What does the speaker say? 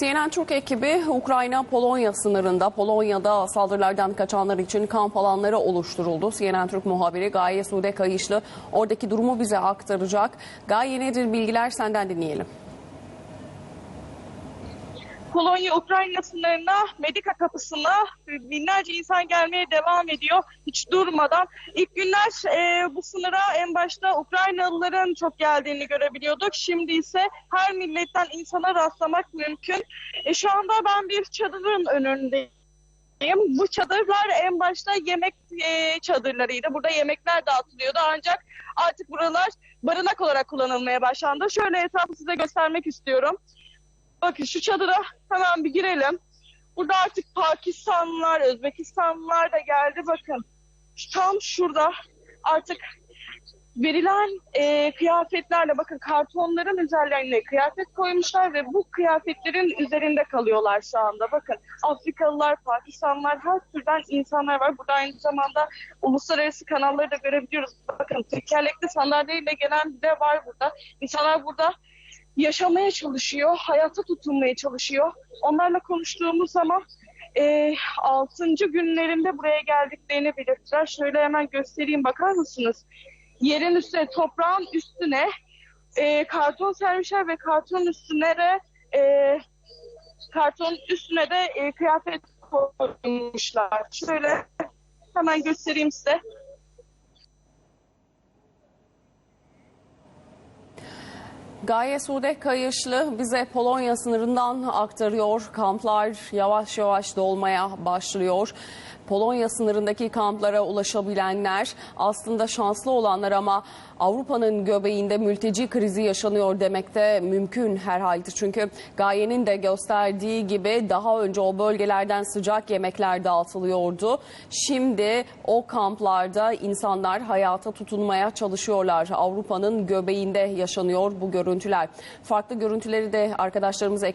CNN Türk ekibi Ukrayna-Polonya sınırında Polonya'da saldırılardan kaçanlar için kamp alanları oluşturuldu. CNN Türk muhabiri Gaye Sude Kayışlı oradaki durumu bize aktaracak. Gaye nedir bilgiler senden dinleyelim. Polonya-Ukrayna sınırına, Medika kapısına binlerce insan gelmeye devam ediyor hiç durmadan. İlk günler e, bu sınıra en başta Ukraynalıların çok geldiğini görebiliyorduk. Şimdi ise her milletten insana rastlamak mümkün. E, şu anda ben bir çadırın önündeyim. Bu çadırlar en başta yemek e, çadırlarıydı. Burada yemekler dağıtılıyordu ancak artık buralar barınak olarak kullanılmaya başlandı. Şöyle etrafı size göstermek istiyorum. Bakın şu çadıra hemen bir girelim. Burada artık Pakistanlılar, Özbekistanlılar da geldi. Bakın tam şurada artık verilen e, kıyafetlerle bakın kartonların üzerlerine kıyafet koymuşlar ve bu kıyafetlerin üzerinde kalıyorlar şu anda. Bakın Afrikalılar, Pakistanlılar her türden insanlar var. Burada aynı zamanda uluslararası kanalları da görebiliyoruz. Bakın tekerlekli sandalyeyle gelen de var burada. İnsanlar burada yaşamaya çalışıyor, hayata tutunmaya çalışıyor. Onlarla konuştuğumuz zaman e, 6. günlerinde buraya geldiklerini belirttiler. Şöyle hemen göstereyim bakar mısınız? Yerin üstüne, toprağın üstüne e, karton sermişler ve karton üstüne de e, karton üstüne de e, kıyafet koymuşlar. Şöyle hemen göstereyim size. Gaye Sude Kayışlı bize Polonya sınırından aktarıyor. Kamplar yavaş yavaş dolmaya başlıyor. Polonya sınırındaki kamplara ulaşabilenler aslında şanslı olanlar ama Avrupa'nın göbeğinde mülteci krizi yaşanıyor demek de mümkün herhalde. Çünkü Gaye'nin de gösterdiği gibi daha önce o bölgelerden sıcak yemekler dağıtılıyordu. Şimdi o kamplarda insanlar hayata tutunmaya çalışıyorlar. Avrupa'nın göbeğinde yaşanıyor bu görüntüler. Farklı görüntüleri de arkadaşlarımız ekran